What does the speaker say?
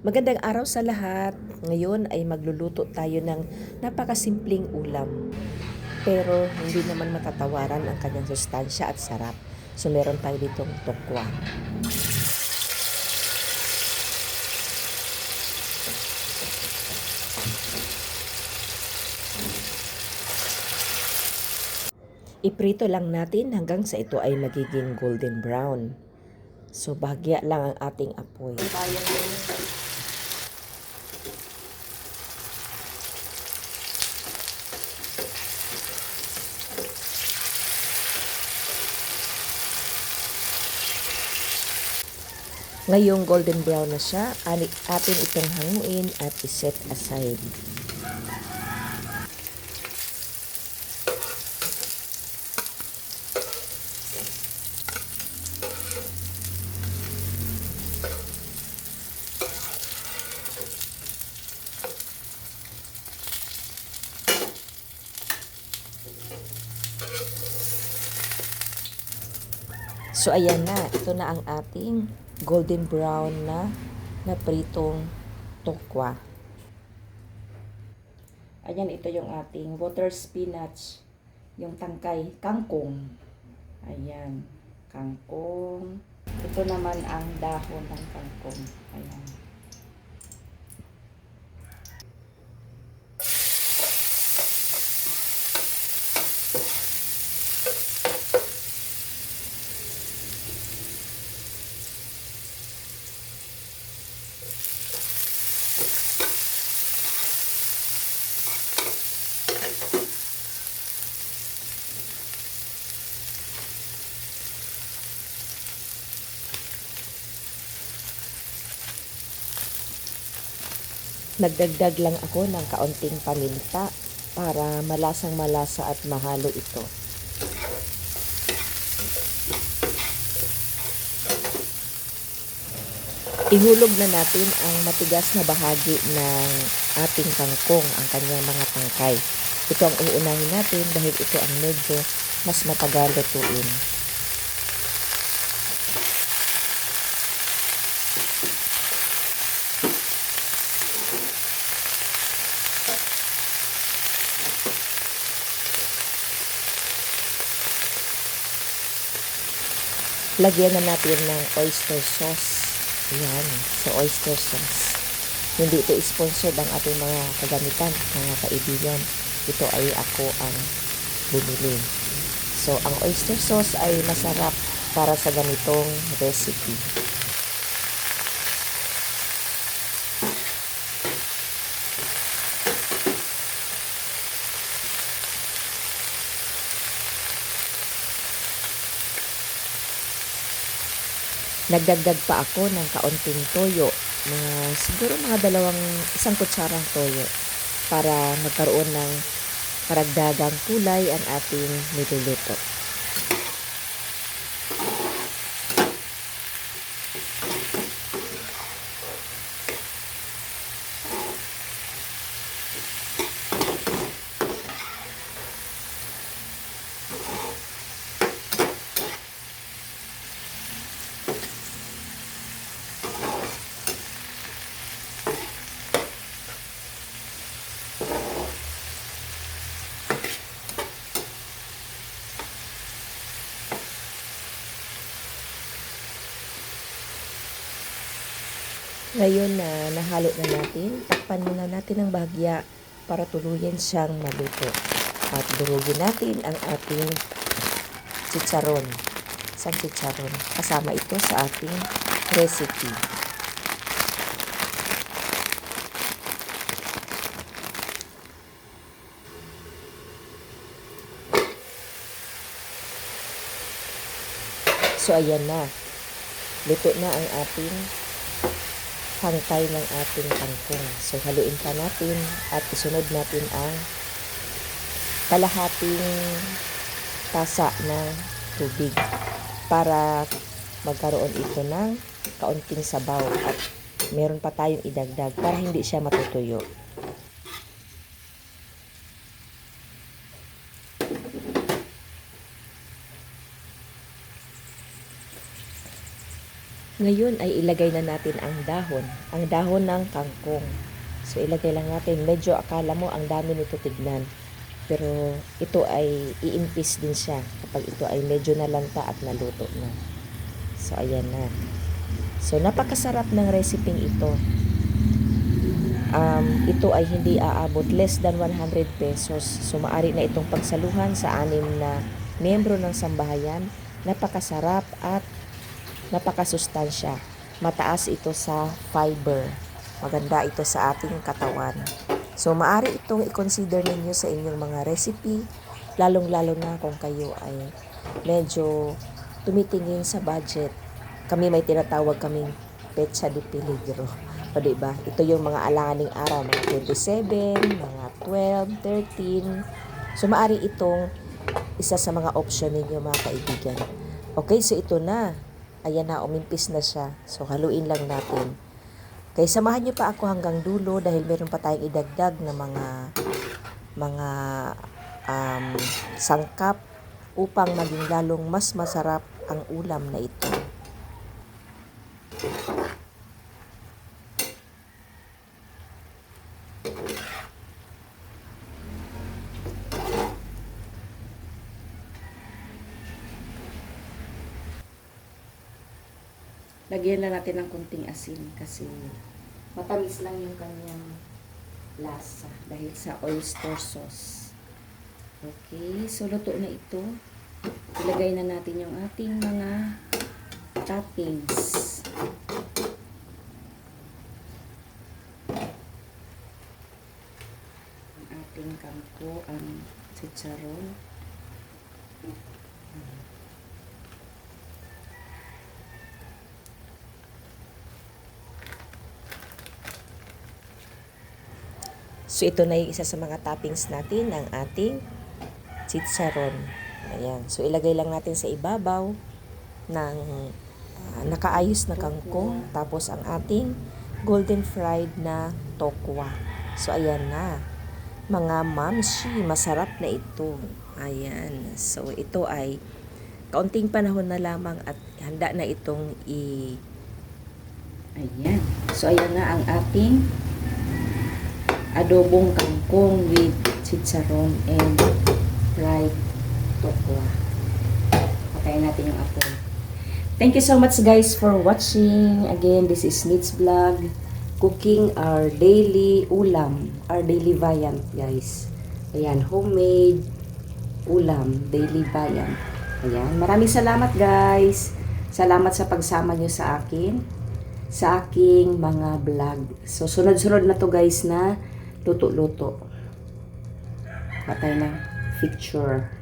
Magandang araw sa lahat. Ngayon ay magluluto tayo ng napakasimpleng ulam. Pero hindi naman matatawaran ang kanyang sustansya at sarap. So meron tayo ditong tokwa. Iprito lang natin hanggang sa ito ay magiging golden brown. So bahagya lang ang ating apoy. Ngayong golden brown na siya, atin itong hanguin at iset aside. So ayan na, ito na ang ating golden brown na na pritong tokwa. Ayan, ito yung ating water spinach, yung tangkay, kangkong. Ayan, kangkong. Ito naman ang dahon ng kangkong. Ayan. Nagdagdag lang ako ng kaunting paminta para malasang malasa at mahalo ito. Ihulog na natin ang matigas na bahagi ng ating kangkong, ang kanyang mga tangkay. Ito ang uunahin natin dahil ito ang medyo mas matagal lutuin. Lagyan na natin ng oyster sauce. Yan, so oyster sauce. Hindi ito sponsored ang ating mga kagamitan, mga kaibigan. Ito ay ako ang bumili. So, ang oyster sauce ay masarap para sa ganitong recipe. Nagdagdag pa ako ng kaunting toyo. Mga, siguro mga dalawang, isang kutsarang toyo para magkaroon ng karagdagang kulay ang ating niluluto. Ngayon na nahalo na natin, takpan muna natin ng bahagya para tuluyan siyang maluto. At durugin natin ang ating chicharon. Isang chicharon. Kasama ito sa ating recipe. So ayan na. Luto na ang ating pangkay ng ating kangkong. So, haluin pa natin at isunod natin ang kalahating tasa ng tubig para magkaroon ito ng kaunting sabaw at meron pa tayong idagdag para hindi siya matutuyo. Ngayon ay ilagay na natin ang dahon, ang dahon ng kangkong. So ilagay lang natin, medyo akala mo ang dami nito tignan. Pero ito ay iimpis din siya kapag ito ay medyo nalanta at naluto na. So ayan na. So napakasarap ng recipe ito. Um, ito ay hindi aabot less than 100 pesos. So maari na itong pagsaluhan sa anim na miyembro ng sambahayan. Napakasarap at napakasustansya. Mataas ito sa fiber. Maganda ito sa ating katawan. So, maaari itong i-consider ninyo sa inyong mga recipe, lalong-lalo na kung kayo ay medyo tumitingin sa budget. Kami may tinatawag kaming petsa de peligro. O diba? Ito yung mga alanganing araw, mga 27, mga 12, 13. So, maaari itong isa sa mga option ninyo mga kaibigan. Okay, so ito na. Ayan na, umimpis na siya. So, haluin lang natin. Kaya samahan niyo pa ako hanggang dulo dahil meron pa tayong idagdag na mga mga um, sangkap upang maging lalong mas masarap ang ulam na ito. Lagyan lang natin ng kunting asin kasi matamis lang yung kanyang lasa dahil sa oyster sauce. Okay, so luto na ito. Ilagay na natin yung ating mga toppings. Ang ating kamko, ang chicharon. So ito na yung isa sa mga toppings natin ng ating chicharon. Ayan. So ilagay lang natin sa ibabaw ng ah, nakaayos na kangkong tapos ang ating golden fried na tokwa. So ayan na. Mga mamshi, masarap na ito. Ayan. So ito ay kaunting panahon na lamang at handa na itong i Ayan. So, ayan na ang ating adobong kangkong with chicharon and fried tokwa. Patayin natin yung apoy. Thank you so much guys for watching. Again, this is Nits Vlog. Cooking our daily ulam. Our daily viand, guys. Ayan, homemade ulam. Daily viand. Ayan. Maraming salamat guys. Salamat sa pagsama nyo sa akin sa aking mga vlog. So, sunod-sunod na to guys na luto-luto. Patay na. Picture.